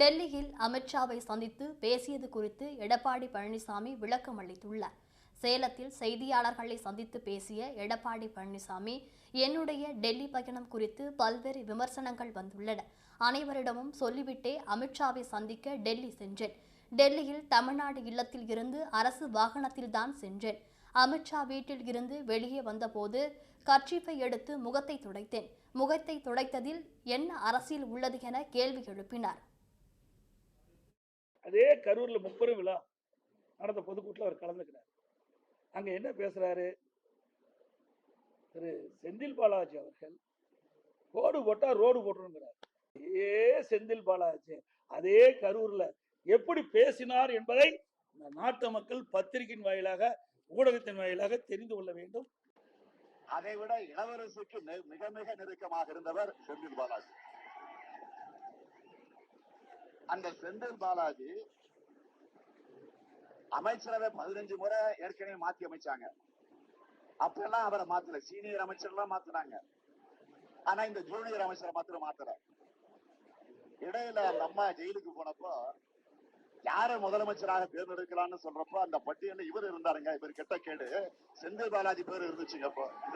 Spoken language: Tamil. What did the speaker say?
டெல்லியில் அமித்ஷாவை சந்தித்து பேசியது குறித்து எடப்பாடி பழனிசாமி விளக்கம் அளித்துள்ளார். சேலத்தில் செய்தியாளர்களை சந்தித்து பேசிய எடப்பாடி பழனிசாமி என்னுடைய டெல்லி பயணம் குறித்து பல்வேறு விமர்சனங்கள் வந்துள்ளன. அனைவரிடமும் சொல்லிவிட்டே அமித்ஷாவை சந்திக்க டெல்லி சென்றேன். டெல்லியில் தமிழ்நாடு இல்லத்தில் இருந்து அரசு வாகனத்தில்தான் சென்றேன். அமித்ஷா வீட்டில் இருந்து வெளியே வந்தபோது கர்ச்சீப்பை எடுத்து முகத்தை துடைத்தேன். முகத்தை துடைத்ததில் என்ன அரசியல் உள்ளது என கேள்வி எழுப்பினார். அதே கரூர்ல முப்பெரும் விழா நடந்த பொதுக்கூட்டில் அவர் கலந்துக்கிறார் அங்க என்ன பேசுறாரு? திரு செந்தில் பாலாஜி அவர்கள் ரோடு போட்டா ரோடு போட்டுருங்கிறார். அதே செந்தில் பாலாஜி அதே கரூர்ல எப்படி பேசினார் என்பதை நாட்டு மக்கள் பத்திரிகையின் வாயிலாக ஊடகத்தின் வாயிலாக தெரிந்து கொள்ள வேண்டும். அதை விட இளவரசுக்கு நெ- மிக மிக நெருக்கமாக இருந்தவர் செந்தில் பாலாஜி. அந்த செந்தில் பாலாஜி அமைச்சரவை பதினஞ்சு முறை ஏற்கனவே மாத்தி அமைச்சாங்க. அப்ப எல்லாம் அவரை மாத்தல. சீனியர் அமைச்சர் எல்லாம் மாத்தினாங்க. ஆனா இந்த ஜூனியர் அமைச்சரை மாத்திரம் மாத்தல. இடையில அந்த அம்மா ஜெயிலுக்கு போனப்போ யார முதலமைச்சராக தேர்ந்தெடுக்கலாம்னு சொல்றப்போ அந்த பட்டியல இவர் இருந்தாருங்க. இவர் கெட்ட கேடு செந்தில் பாலாஜி பேர் இருந்துச்சுங்க அப்போ. இந்த